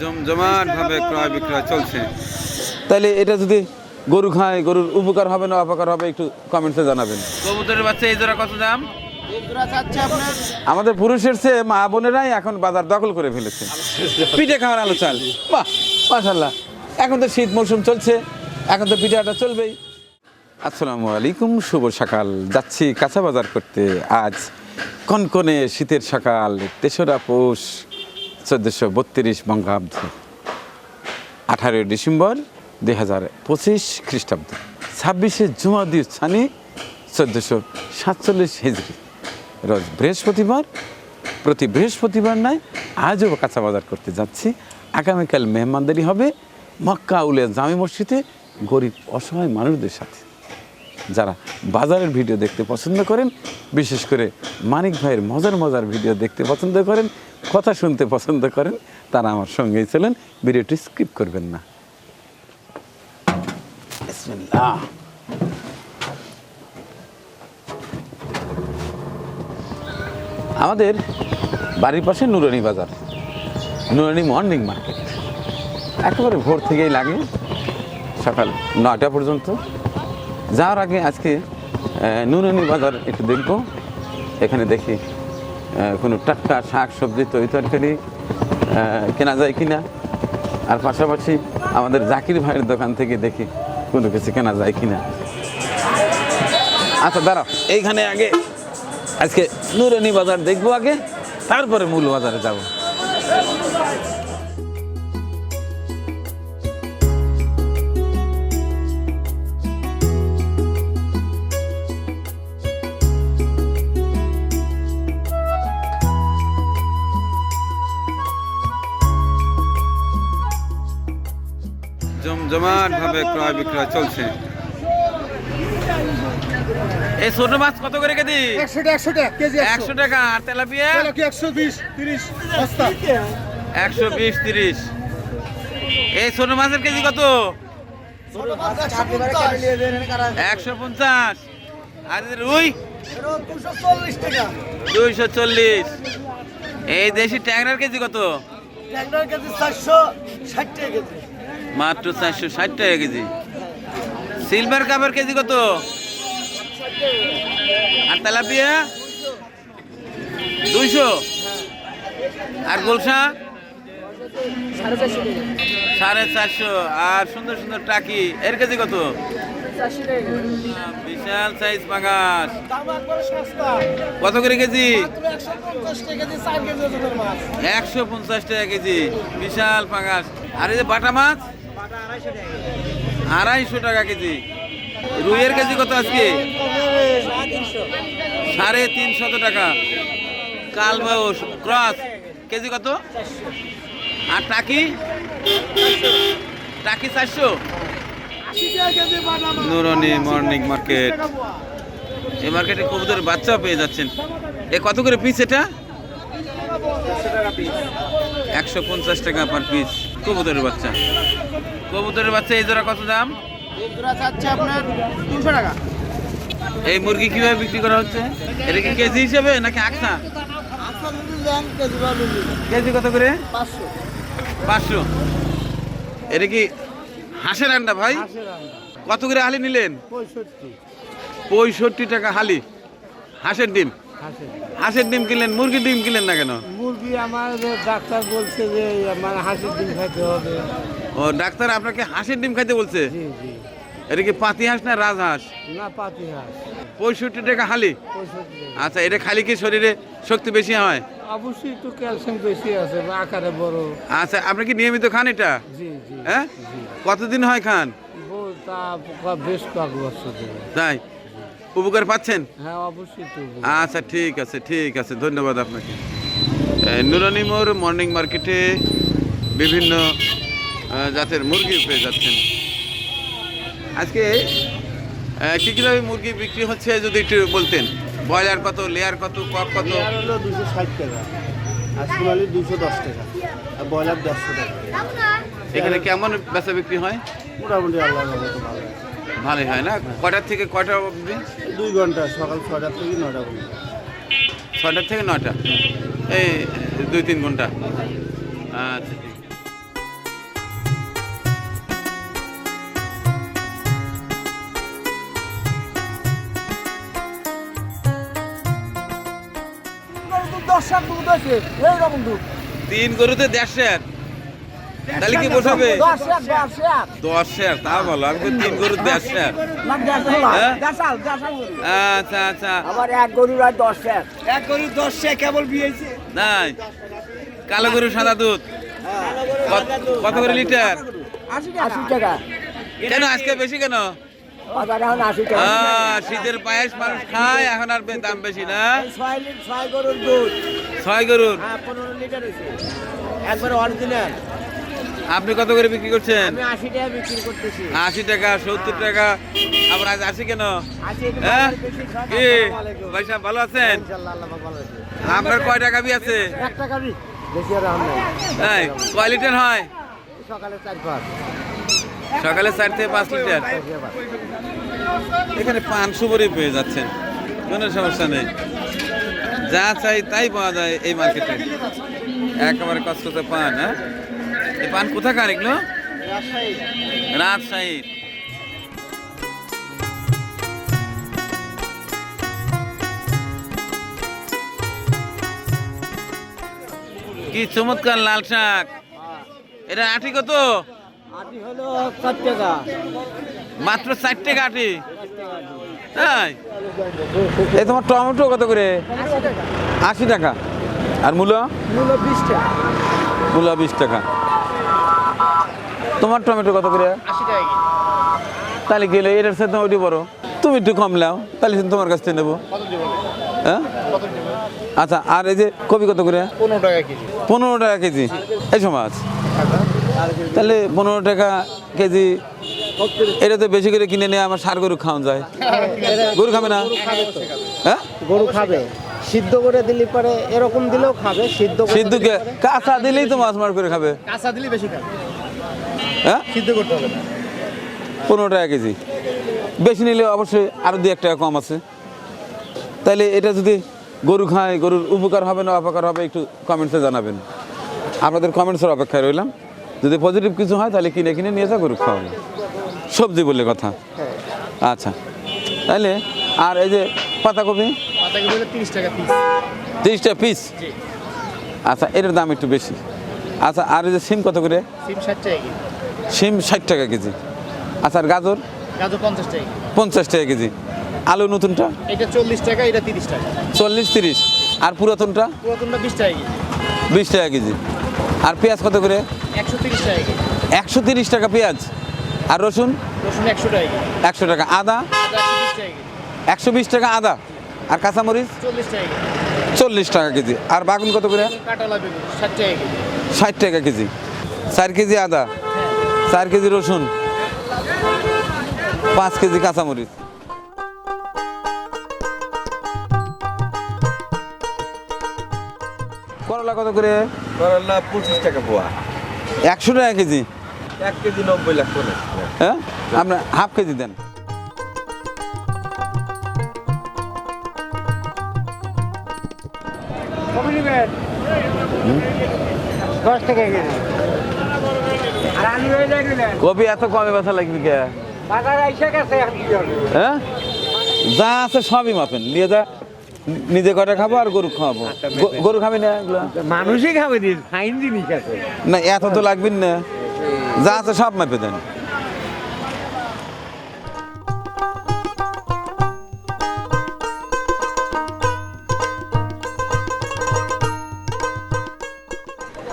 জমজমাট ভাবে ক্রয় বিক্রয় চলছে। তাহলে এটা যদি গরু খায় গরুর উপকার হবে না অপকার হবে একটু কমেন্টসে জানাবেন। কবুতরের বাচ্চা এই জোড়া কত দাম? আমাদের পুরুষের চেয়ে মা বোনেরাই এখন বাজার দখল করে ফেলেছে। পিঠে খাওয়ার আলো চাল। বাহ মাশাল্লাহ এখন তো শীত মৌসুম চলছে এখন তো পিঠে আটা চলবেই। আসসালামু আলাইকুম শুভ সকাল। যাচ্ছি কাঁচা বাজার করতে। আজ কনকনে শীতের সকাল তেসরা পৌষ। চোদ্দোশো বত্রিশ বঙ্গাব্দ, আঠারোই ডিসেম্বর দুই হাজার পঁচিশ খ্রিস্টাব্দ, ছাব্বিশে জুমাদি ছানি চোদ্দোশো সাতচল্লিশ হিজড়ি রোজ বৃহস্পতিবার, প্রতি বৃহস্পতিবার নয়, আজও কাঁচা বাজার করতে যাচ্ছি। আগামীকাল মেহমানদারি হবে, মক্কা উলিয়া জামে মসজিদে গরিব অসহায় মানুষদের সাথে। যারা বাজারের ভিডিও দেখতে পছন্দ করেন, বিশেষ করে মানিক ভাইয়ের মজার মজার ভিডিও দেখতে পছন্দ করেন কথা শুনতে পছন্দ করেন, তারা আমার সঙ্গেই চলেন, ভিডিওটি স্কিপ করবেন না। আমাদের বাড়ির পাশে নুরানি বাজার। নুরানি মর্নিং মার্কেট একেবারে ভোর থেকেই লাগে, সকাল নয়টা পর্যন্ত। যাওয়ার আগে আজকে নুরানি বাজার একটু দেখব। এখানে দেখি কোনো টাটকা শাক, সবজি, তরি তরকারি কেনা যায় কি না আর পাশাপাশি আমাদের জাকির ভাইয়ের দোকান থেকে দেখি কোনো কিছু কেনা যায় কি না আচ্ছা দাঁড়াও। এইখানে আগে, আজকে নুরানি বাজার দেখব আগে, তারপরে মূল বাজারে যাব। জমজমাট ভাবে ক্রয় বিক্রয় চলছে। এই ছোট মাছ কত করে কেজি? একশো টাকা একশো টাকা কেজি একশো। টাকা আর তেলাপিয়া? কি একশো বিশ তিরিশ একশো বিশ তিরিশ। এই ছোট মাছের কেজি কত? একশো পঞ্চাশ। আর রুই? দুইশো চল্লিশ। এই দেশি ট্যাংরার কেজি কত? মাত্র চারশো ষাট টাকা কেজি। সিলভার কাপের কেজি কত? আর তেলাপিয়া? দুইশো? আর গোলসা? সাড়ে চারশো। আর সুন্দর সুন্দর টাকি, এর কেজি কত? বিশাল সাইজ পাঙাশ। কত করে কেজি? একশো পঞ্চাশ টাকা কেজি। বিশাল পাঙাশ। আর এই যে বাটা মাছ? আড়াইশো টাকা কেজি। রুইয়ের কেজি কত আজকে? সাড়ে তিনশত টাকা। কালবাউস ক্রস, কেজি কত? আর টাকি? টাকি চারশো? Nurni morning market. এই মার্কেটে কবুতরের বাচ্চাও পেয়ে যাচ্ছেন। এ কত করে পিস এটা? একশো পঞ্চাশ টাকা পার পিস কবুতরের বাচ্চা। কবুতরের বাচ্চা এই জোড়া কত দাম? আপনার তিনশো টাকা। এই মুরগি কীভাবে বিক্রি করা হচ্ছে? এটা কি কেজি হিসেবে নাকি আকসা কেজি কত করে? পাঁচশো। এটা কি হাঁসের আন্ডা ভাই? কত করে হালি নিলেন? পঁয়ষট্টি। টাকা হালি। হাঁসের ডিম? হাঁসের ডিম। কিনলেন মুরগির ডিম কিনলেন না কেন? মুরগি আমার ডাক্তার বলছে যে আমার হাঁসের ডিম খাইতে হবে। ও ডাক্তার আপনাকে হাঁসের ডিম খাইতে বলছে? জি জি। এটা কি পাতি হাঁস না রাজহাঁস না পাতি হাঁস। পঁয়ষট্টি টাকা হালি। টাকা। আচ্ছা এটা খালি কি শরীরে শক্তি বেশি হয়? অবশ্যই একটু ক্যালসিয়াম বেশি আছে আকারে বড়। আচ্ছা আপনি কি নিয়মিত খান এটা? জি জি। হ্যাঁ? কতদিন হয় খান? বেশ কয়েক বছর তাই? উপকার পাচ্ছেন? হ্যাঁ অবশ্যই আচ্ছা ঠিক আছে ঠিক আছে ধন্যবাদ আপনাকে। নুরানি মোড় মর্নিং মার্কেটে বিভিন্ন জাতের মুরগি পেয়ে যাচ্ছেন। আজকে কি কীভাবে মুরগি বিক্রি হচ্ছে যদি একটু বলতেন? ব্রয়লার কত লেয়ার কত কক কত? হলো দুশো ষাট টাকা। সোনালি দুশো দশ টাকা। আর ব্রয়লার দেড়শো টাকা। এখানে কেমন বেচা বিক্রি হয়? মোটামুটি আল্লাহ মতো ভালো। ভালোই হয় না? কটার থেকে কটা অবধি? দুই ঘণ্টা সকাল ছটার থেকে নটা পর্যন্ত। ছটার থেকে নটা এই দুই তিন ঘণ্টা। আচ্ছা। দশটার দুধ আছে এইরকম দুধ। তিন গরুতে তাহলে কি বসাবে? দশ শেয়ার তা বলো আমি তো তিন শেয়ার। হ্যাঁ? আচ্ছা আচ্ছা। আবার এক গরুর আর দশ শেয়ার। এক গরুর দশ শেয়ার কেবল বিয়েছে নাই। কালো গরু সাদা দুধ। কত- কত করে লিটার? টাকা। আশি টাকা। কেন আজকে বেশি কেন? শীতের পায়েস মানুষ খায় এখন আর দাম বেশি না। ছয় গরুর দুধ। ছয় গরুর? হ্যাঁ পনেরো লিটার একবার অরিজিনাল আপনি কত করে বিক্রি করছেন? আশি টাকা বিক্রি করতেছি। আশি টাকা সত্তর টাকা। আবার আজ আসি কেন? হ্যাঁ? কি? ভাই সাহেব ভালো আছেন। আপনার কয় টাকা বি আছে? এক টাকা বি। বেশি আর আম নাই। তাই কয় লিটার হয়? সকালে চার পাঁচ। সকালে চার থেকে পাঁচ লিটার। এখানে পান সুবরি পেয়ে যাচ্ছেন। কোনো সমস্যা নেই। যা চাই তাই পাওয়া যায় এই মার্কেটে। একেবারে কষ্টতে পান হ্যাঁ? এই পান কোথাকার এগুলো? রাজশাহীর কি চমৎকার লাল শাক। এটা আটি কত? মাত্র চার টাকা আটি? তাই এই তোমার টমেটো কত করে? আশি টাকা। আর মূলো? বিশ টাকা। মূলো বিশ টাকা। তোমার টমেটো কত করে? তাহলে গেলে এটার সাথে ওইটি বড়। তুমি একটু কম নাও তাহলে তোমার কাছ থেকে নেব। হ্যাঁ? আচ্ছা আর এই যে কপি কত করে? পনেরো টাকা কেজি। পনেরো টাকা কেজি। এই সমাজ। তাহলে পনেরো টাকা কেজি এটা তো বেশি করে কিনে নিয়ে আমার সার গরু খাওয়ান যায়। গরু খাবে না? হ্যাঁ? গরু খাবে। সিদ্ধ করে দিলে পরে এরকম দিলেও খাবে সিদ্ধ করে সিদ্ধুকে কাঁচা দিলেই তো মাছ মার করে খাবে। কাঁচা দিলে বেশি খাবে। হ্যাঁ? সিদ্ধ করতে হবে না। পনেরো টাকা কেজি। বেশি নিলে অবশ্যই আরও দু এক টাকা কম আছে। তাইলে এটা যদি গরু খায় গরুর উপকার হবে না অপকার হবে একটু কমেন্টসে জানাবেন। আপনাদের কমেন্টসের অপেক্ষায় রইলাম। যদি পজিটিভ কিছু হয় তাহলে কিনে কিনে নিয়ে যা গরু খাওয়াবে। সবজি বললে কথা। আচ্ছা। তাইলে আর এই যে পাতাকপি? পাতা কেজি তিরিশ টাকা পিস তিরিশটা পিস আচ্ছা এটার দাম একটু বেশি। আচ্ছা আর এই যে সিম কত করে? সিম ষাট টাকা কেজি। সিম ষাট টাকা কেজি। আচ্ছা আর গাজর? গাজর পঞ্চাশ টাকা কেজি। পঞ্চাশ টাকা কেজি। আলু নতুনটা? এটা চল্লিশ টাকা এটা তিরিশ টাকা। চল্লিশ তিরিশ। আর পুরাতনটা? পুরাতনটা বিশ টাকা কেজি। বিশ টাকা কেজি। আর পেঁয়াজ কত করে? একশো তিরিশ টাকা পেঁয়াজ। আর রসুন? রসুন একশো টাকা একশো টাকা। আদা? একশো বিশ টাকা আদা। আর কাঁচামরিচ? চল্লিশ টাকা কেজি। চল্লিশ টাকা কেজি। আর বাগুন কত করে? ষাট টাকা কেজি। ষাট টাকা কেজি। চার কেজি আদা। চার কেজি রসুন। পাঁচ কেজি কাঁচামরিচ। কত করে? করলা পঁচিশ টাকা পোয়া। একশো টাকা কেজি? এক কেজি নব্বই লাখ করে। হ্যাঁ? আপনার হাফ কেজি দেন। কবে নেবেন? দশ টাকা কেজি। আর আলু হয়ে যায় দিলেন কপি এত কমে বেচা লাগবে কে? হ্যাঁ? যা আছে সবই মাপেন। নিয়ে যা। নিজে কটা খাব আর গরু খাওয়াবো? গরু খাবি না এগুলো? মানুষই খাবে দিন ফাইন জিনিস আছে। না এত তো লাগবেন না। যা আছে সব মাপে দেন।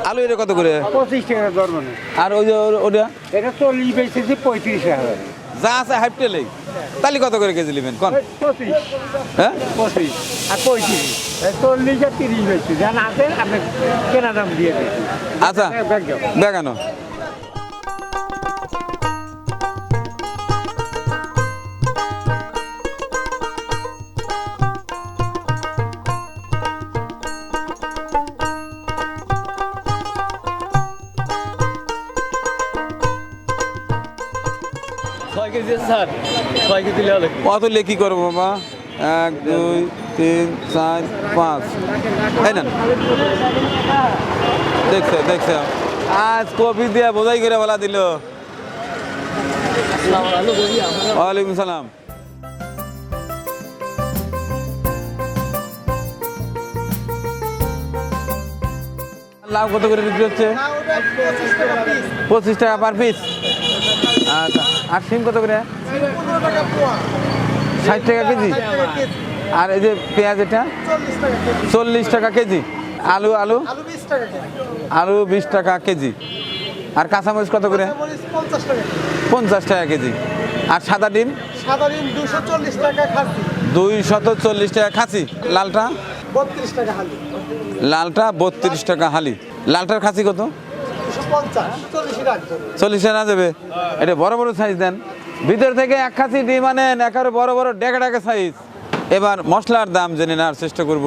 আলু এটা কত করে? পঁচিশ টাকা দর মানে আর ওই যে ওটা? এটা চল্লিশ বেচেছি পঁয়ত্রিশ টাকা যা আছে হাইপ টেলে তাহলে কত করে কেজি নেবেন কোন? হ্যাঁ? পঁচিশ। আর পঁয়ত্রিশ। এই চল্লিশ আর তিরিশ আছে আপনি কেনা দাম দিয়ে আচ্ছা। ব্যাগ স্যার ছয় কেজি হলে কত লেখি করব বাবা? এক, দুই, তিন, চার, পাঁচ। তাই না দেখছ দেখছ। আজ কপি দিয়ে বোঝাই করে বলা দিল। ওয়ালাইকুম সালাম। লাউ কত করে বিক্রি হচ্ছে? পঁচিশ টাকা পার পিস আর সিম কত করে? ষাট টাকা কেজি? আর এই যে পেঁয়াজ এটা? চল্লিশ টাকা কেজি। আলু আলু? আলু বিশ টাকা কেজি। আর কাঁচামরিচ কত করে? পঞ্চাশ টাকা কেজি। আর সাদা ডিম? সাদা ডিম দুশো চল্লিশ টাকা খাসি দুই শত চল্লিশ টাকা খাসি। লালটা? বত্রিশ টাকা হালি। লালটা বত্রিশ টাকা হালি। লালটার খাসি কত? চল্লিশ না যাবে এটা বড় বড় সাইজ দেন। ভিতর থেকে এক খাসি ডিম আনেন একেবারে বড় বড় ডেকা ডেকা সাইজ এবার মশলার দাম জেনে নেওয়ার চেষ্টা করব।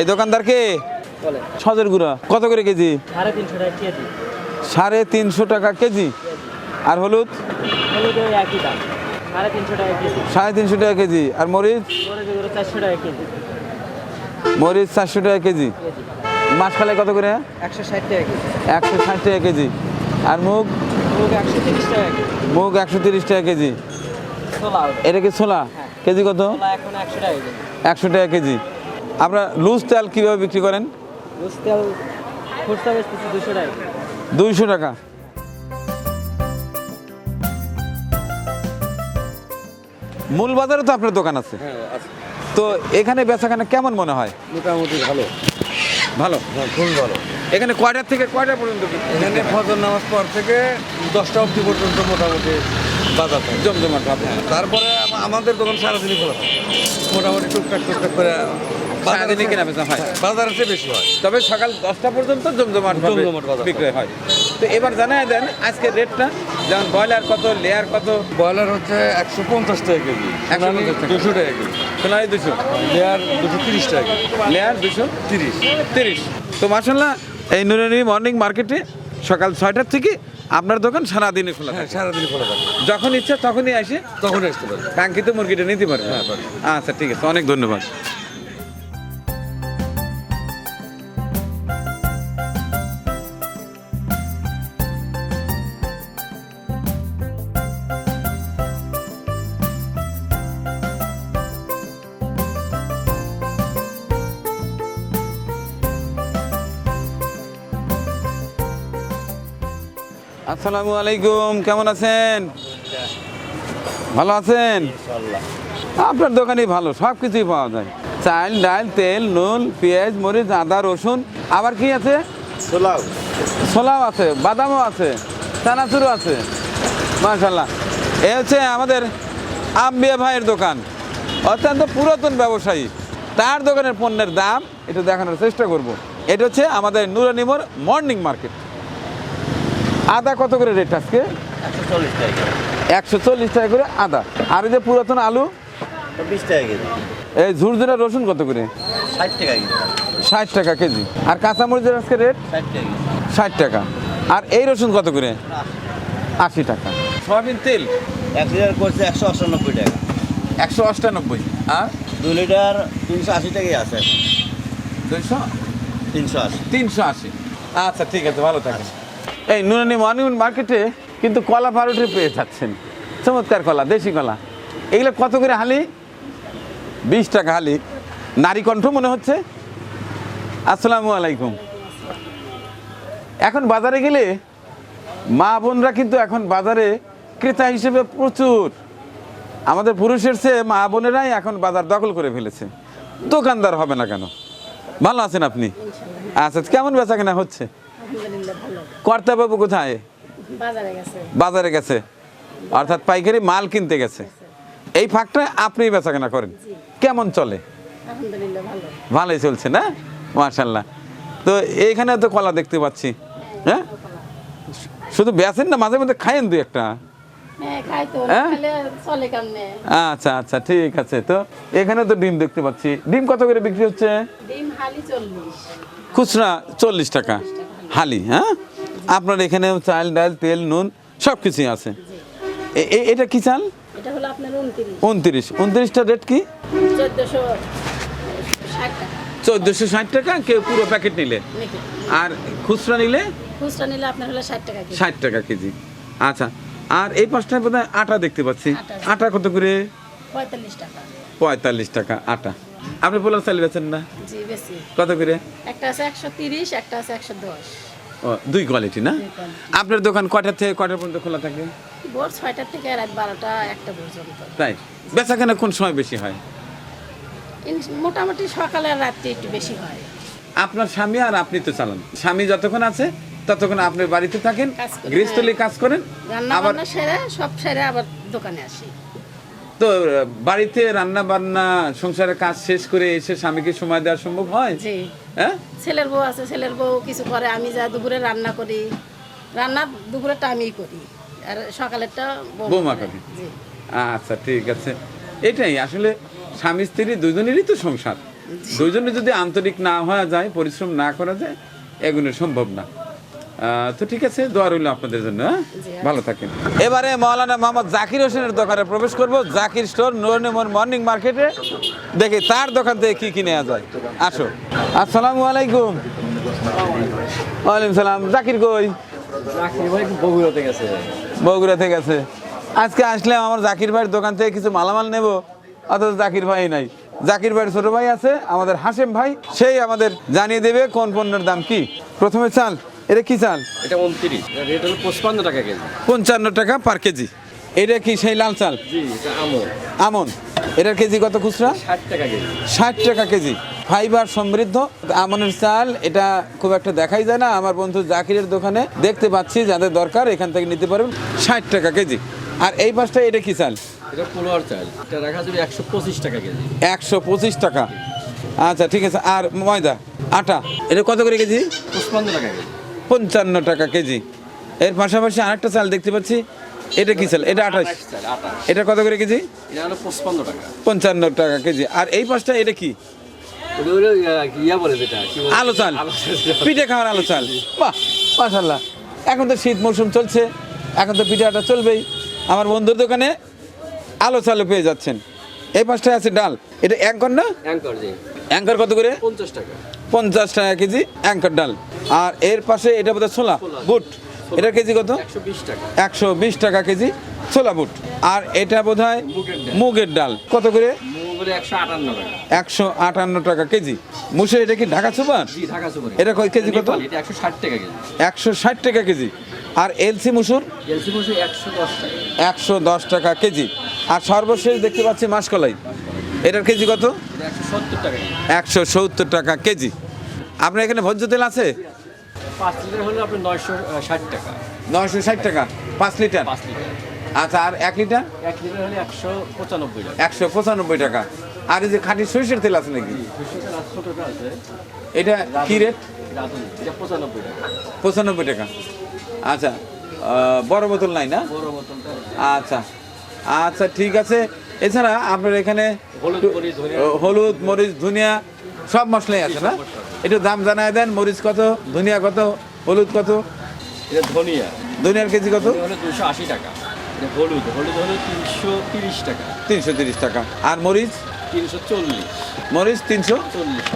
এই দোকানদারকে সজের গুঁড়া। কত করে কেজি? সাড়ে তিনশো টাকা কেজি। আর হলুদ? সাড়ে তিনশো টাকা কেজি। আর মরিচ? মরিচ চারশো টাকা কেজি। মাছখালাই কত করে? একশো ষাট টাকা কেজি। একশো ষাট টাকা কেজি। আর মুগ? মুগ একশো তিরিশ টাকা কেজি। মুগ একশো তিরিশ টাকা কেজি। ছোলা এটা কি ছোলা? কেজি কত? একশো টাকা কেজি। একশো টাকা কেজি। আপনার লুজ তেল কীভাবে বিক্রি করেন? রুশ তেল দুশো টাকা। দুইশো টাকা। মূল বাজারে তো আপনার দোকান আছে। তো এখানে বেচাখানা কেমন মনে হয়? মোটামুটি ভালো। ভালো? হ্যাঁ খুবই ভালো। এখানে কয়টার থেকে কয়টা পর্যন্ত এখানে ফজর নামাজ পর থেকে দশটা অবধি পর্যন্ত মোটামুটি বাজার থাকে। জমজমাট ভাবে তারপরে আমাদের দোকান সারাদিনই খোলা থাকে। মোটামুটি টুকটাক টুকটাক করে সারাদিনই কেনা বেচা হয়? বাজারের চেয়ে বেশি হয়। তবে সকাল দশটা পর্যন্ত জমজমাট জমজমাট বাজার। বিক্রয় হয়। তো এবার জানাই দেন আজকে রেটটা? যেমন ব্রয়লার কত লেয়ার কত? ব্রয়লার হচ্ছে একশো পঞ্চাশ টাকা কেজি 150 টাকা। দুশো টাকা কেজি। সোনালি দুশো? লেয়ার দুশো তিরিশ টাকা লেয়ার দুশো তিরিশ। তিরিশ। তো মাসাল্লাহ এই নুরানি মর্নিং মার্কেটে সকাল ছয়টার থেকে আপনার দোকান সারাদিনে খোলা হ্যাঁ থাকে। সারাদিনই খোলা থাকে। যখন ইচ্ছা তখনই আসে। তখন আসতে পারে কাঙ্ক্ষিত মুরগিটা নিতে হ্যাঁ, পারবে। আচ্ছা ঠিক আছে অনেক ধন্যবাদ। আসসালামু আলাইকুম কেমন আছেন? ভালো আছেন? আপনার দোকানেই ভালো সব কিছুই পাওয়া যায়। চাল ডাল তেল নুন পেঁয়াজ মরিচ আদা রসুন আবার কি আছে? ছোলাও। ছোলাও আছে বাদামও আছে চানাচুরও আছে। মাশাল্লাহ এ হচ্ছে আমাদের আম্বিয়া ভাইয়ের দোকান। অত্যন্ত পুরাতন ব্যবসায়ী। তার দোকানের পণ্যের দাম এটা দেখানোর চেষ্টা করব। এটা হচ্ছে আমাদের নুরানিমোর মর্নিং মার্কেট। আদা কত করে রেট আজকে? একশো চল্লিশ টাকা করে আদা। আর এই যে পুরাতন আলু? বিশ টাকা কেজি এই ঝুরঝুরা রসুন কত করে? ষাট টাকা কেজি। ষাট টাকা কেজি আর কাঁচামরিচের আজকে রেট ষাট টাকা। আর এই রসুন কত করে? আশি টাকা। সয়াবিন তেল? এক লিটার করছে একশো আটানব্বই টাকা একশো অষ্টানব্বই। আর? দু লিটার তিনশো আশি টাকাই আছে। দুইশো? তিনশো আশি। তিনশো আশি। আচ্ছা ঠিক আছে ভালো থাকেন এই নুনানি মর্নিং মার্কেটে কিন্তু কলা পাউরুটি পেয়ে যাচ্ছেন। চমৎকার কলা, দেশি কলা। এগুলো কত করে হালি? বিশ টাকা হালি। নারী কণ্ঠ মনে হচ্ছে? আসসালামু আলাইকুম। এখন বাজারে গেলে মা বোনরা কিন্তু এখন বাজারে ক্রেতা হিসেবে প্রচুর। আমাদের পুরুষের চেয়ে মা বোনেরাই এখন বাজার দখল করে ফেলেছে। দোকানদার হবে না কেন? ভালো আছেন আপনি? আচ্ছা কেমন বেচা কেনা হচ্ছে? কর্তাবাবু কোথায়? বাজারে গেছে। অর্থাৎ পাইকারি মাল কিনতে গেছে। এই ফাঁকটা আপনি বেচা কেনা করেন কেমন চলে? ভালোই চলছে না? মার্শাল্লাহ তো এইখানে তো কলা দেখতে পাচ্ছি। হ্যাঁ? শুধু বেচেন না মাঝে মধ্যে খায়েন দু একটা। হ্যাঁ হ্যাঁ? আচ্ছা আচ্ছা ঠিক আছে। তো এখানে তো ডিম দেখতে পাচ্ছি। ডিম কত করে বিক্রি হচ্ছে? খুচরা চল্লিশ টাকা। হালি হ্যাঁ? আপনার এখানে চাল ডাল তেল নুন সব কিছুই আছে এটা কি চাল? উনত্রিশ। উনত্রিশ। উনত্রিশটা রেট কি? চোদ্দশো ষাট টাকা। কেউ পুরো প্যাকেট নিলে? আর খুচরা নিলে? খুচরা নিলে আপনার হলো ষাট টাকা কেজি। ষাট টাকা কেজি। আচ্ছা আর এই পাঁচটায় বোধ আটা দেখতে পাচ্ছি। আটা। আটা কত করে? পঁয়তাল্লিশ টাকা। পঁয়তাল্লিশ টাকা আটা। আপনি পোলাও চাল বেছেন না? জি বেশি কত করে? একটা আছে একশো তিরিশ একটা আছে একশো দশ। ও দুই কোয়ালিটি না? আপনার দোকান কয়টা থেকে কয়টা পর্যন্ত খোলা থাকে? ভোর ছয়টার থেকে রাত বারোটা একটা পর্যন্ত। তাই? বেচা কেনা কোন সময় বেশি হয়? মোটামুটি সকালে আর রাত্রে একটু বেশি হয়। আপনার স্বামী আর আপনি তো চালান। স্বামী যতক্ষণ আছে ততক্ষণ আপনি বাড়িতে থাকেন গৃহস্থলী কাজ করেন আবার সেরে সব সেরে আবার দোকানে আসি। তো বাড়িতে রান্না বান্না সংসারের কাজ শেষ করে এসে স্বামীকে সময় দেওয়া সম্ভব হয়? জি। হ্যাঁ? ছেলের বউ আছে ছেলের বউ কিছু করে আমি যা দুপুরে রান্না করি। রান্না দুপুরেরটা আমিই করি আর সকালেরটা বৌমা করে। জি। আচ্ছা ঠিক আছে। এটাই আসলে স্বামী স্ত্রী দুজনেরই তো সংসার। দুজনে যদি আন্তরিক না হওয়া যায় পরিশ্রম না করা যায় এগুলো সম্ভব না। তো ঠিক আছে দোয়া রইল আপনাদের জন্য হ্যাঁ? ভালো থাকেন। এবারে মৌলানা মোহাম্মদ জাকির হোসেনের দোকানে প্রবেশ করব। জাকির স্টোর নুরনিমন মর্নিং মার্কেটে। দেখি তার দোকান থেকে কি কি নেওয়া যায়? আসো। আসসালামু আলাইকুম। ওয়ালাইকুম সালাম। জাকির কই? বগুড়াতে গেছে। বগুড়া থেকে আছে আজকে আসলে আমার জাকির ভাইয়ের দোকান থেকে কিছু মালামাল নেব। অথচ জাকির ভাই নাই। জাকির ভাইয়ের ছোট ভাই আছে আমাদের হাসেম ভাই সেই আমাদের জানিয়ে দেবে কোন পণ্যের দাম কি। প্রথমে চাল। এটা কি চাল? এটা উনত্রিশ। রেট হলো পঁচপান্ন টাকা কেজি। পঞ্চান্ন টাকা পার কেজি। এটা কি সেই লাল চাল? আমল আমন। এটার কেজি কত খুচরা? ষাট টাকা কেজি। ষাট টাকা কেজি। ফাইবার সমৃদ্ধ আমনের চাল এটা খুব একটা দেখাই যায় না। আমার বন্ধু জাকিরের দোকানে দেখতে পাচ্ছি যাদের দরকার এখান থেকে নিতে পারবেন। ষাট টাকা কেজি। আর এই পাশটা এটা কি চাল? এটা পোলোয়ার চাল। এটা রাখা যাবে একশো পঁচিশ টাকা কেজি। একশো পঁচিশ টাকা। আচ্ছা ঠিক আছে। আর ময়দা আটা এটা কত করে কেজি? পঁচপান্ন টাকা কেজি। পঞ্চান্ন টাকা কেজি। এর পাশাপাশি আরেকটা চাল দেখতে পাচ্ছি। এটা কি চাল? এটা আঠাশ। এটা কত করে কেজি? পঞ্চান্ন টাকা কেজি। আর এই পাশটা এটা কি? আলো চাল। পিঠে খাওয়ার আলো চাল। বাহ মাশাল্লাহ এখন তো শীত মৌসুম চলছে। এখন তো পিঠে আটা চলবেই। আমার বন্ধুর দোকানে আলো চালও পেয়ে যাচ্ছেন। এই পাশটায় আছে ডাল। এটা অ্যাঙ্কর না? অ্যাঙ্কর কত করে? পঞ্চাশ টাকা। পঞ্চাশ টাকা কেজি অ্যাঙ্কর ডাল। আর এর পাশে এটা বোধহয় ছোলা বুট। এটা কেজি কত? একশো বিশ টাকা। কেজি ছোলা বুট। আর এটা বোধহয় মুগের ডাল। কত করে? একশো আটান্ন টাকা। কেজি। মুসে এটা কি ঢাকা সুপার? এটা কেজি কত? একশো ষাট টাকা কেজি। আর এলসি মুসুর? একশো দশ টাকা কেজি। আর সর্বশেষ দেখতে পাচ্ছি মাসকলাই। এটার কেজি কত? একশো সত্তর টাকা কেজি। আপনার এখানে ভোজ্য তেল আছে? পাঁচ লিটার হলো আপনার নয়শো ষাট টাকা। নয়শো ষাট টাকা পাঁচ লিটার? পাঁচ লিটার। আচ্ছা আর এক লিটার? এক লিটার হলে একশো পঁচানব্বই টাকা। একশো পঁচানব্বই টাকা। আর এই যে খাঁটি সরিষার তেল আছে নাকি? এটা কি রেট? পঁচানব্বই টাকা। আচ্ছা বড় বোতল নাই না? আচ্ছা আচ্ছা ঠিক আছে। এছাড়া আপনার এখানে হলুদ, মরিচ, ধনিয়া। সব মশলাই আছে না? একটু দাম জানায় দেন মরিচ কত ধনিয়া কত হলুদ কত? ধনিয়া। ধনিয়ার কেজি কত? দুশো আশি টাকা। হলুদ হলুদ হলো তিনশো তিরিশ টাকা। তিনশো তিরিশ টাকা। আর মরিচ? তিনশো চল্লিশ। মরিচ তিনশো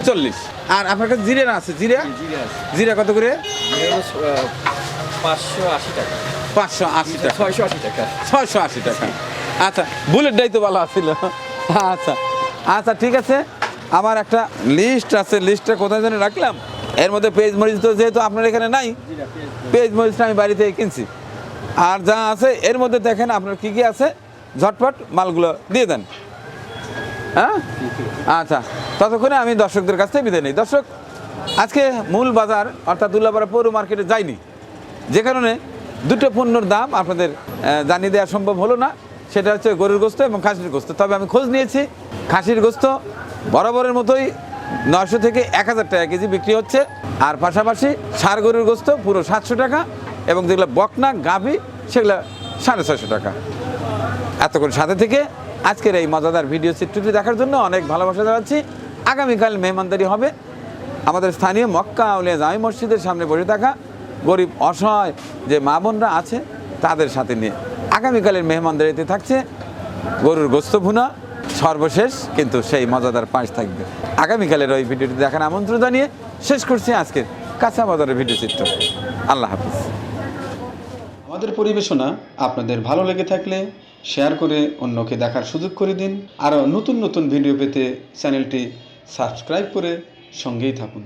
চল্লিশ। আর আপনার কাছে জিরে না আছে? জিরা? জিরে আছে। জিরা কত করে? পাঁচশো আশি টাকা। পাঁচশো আশি টাকা। ছয়শো আশি টাকা। ছয়শো আশি টাকা। আচ্ছা বুলেটটাই তো ভালো আছিল। আচ্ছা আচ্ছা ঠিক আছে। আমার একটা লিস্ট আছে লিস্টটা কোথায় যেন রাখলাম। এর মধ্যে পেজ মরিচ তো যেহেতু আপনার এখানে নাই পেজ মরিচটা আমি বাড়ি থেকে কিনছি। আর যা আছে, এর মধ্যে দেখেন আপনার কি কি আছে, ঝটপট মালগুলো দিয়ে দেন। হ্যাঁ? আচ্ছা ততক্ষণে আমি দর্শকদের কাছ থেকে বিদায় নিই। দর্শক, আজকে মূল বাজার, অর্থাৎ উল্লাপাড়া পৌর মার্কেটে যাইনি। যে কারণে দুটো পণ্যর দাম আপনাদের জানিয়ে দেওয়া সম্ভব হলো না। সেটা হচ্ছে গরুর গোস্ত এবং খাসির গোস্ত। তবে আমি খোঁজ নিয়েছি, খাসির গোস্ত বরাবরের মতোই নশো থেকে এক হাজার টাকা কেজি বিক্রি হচ্ছে। আর পাশাপাশি সার গরুর গোস্ত পুরো সাতশো টাকা এবং যেগুলো বকনা, গাভি, সেগুলো সাড়ে ছয়শো টাকা। এতক্ষণ সাথে থেকে আজকের এই মজাদার ভিডিও চিত্রটি দেখার জন্য অনেক ভালোবাসা জানাচ্ছি। আগামীকাল মেহমানদারি হবে আমাদের স্থানীয় মক্কা আউলিয়া জামি মসজিদের সামনে বসে থাকা গরিব অসহায় যে মা বোনরা আছে, তাদের সাথে নিয়ে। আগামীকালের মেহমানদারিতে থাকছে গরুর গোস্ত ভুনা, সর্বশেষ, কিন্তু সেই মজাদার পাশ থাকবে। আগামীকালের ওই ভিডিওটি দেখার আমন্ত্রণ জানিয়ে শেষ করছি আজকের কাঁচা বাজারের ভিডিও চিত্র। আল্লাহ হাফিজ। আমাদের পরিবেশনা আপনাদের ভালো লেগে থাকলে শেয়ার করে অন্যকে দেখার সুযোগ করে দিন। আরও নতুন নতুন ভিডিও পেতে চ্যানেলটি সাবস্ক্রাইব করে সঙ্গেই থাকুন।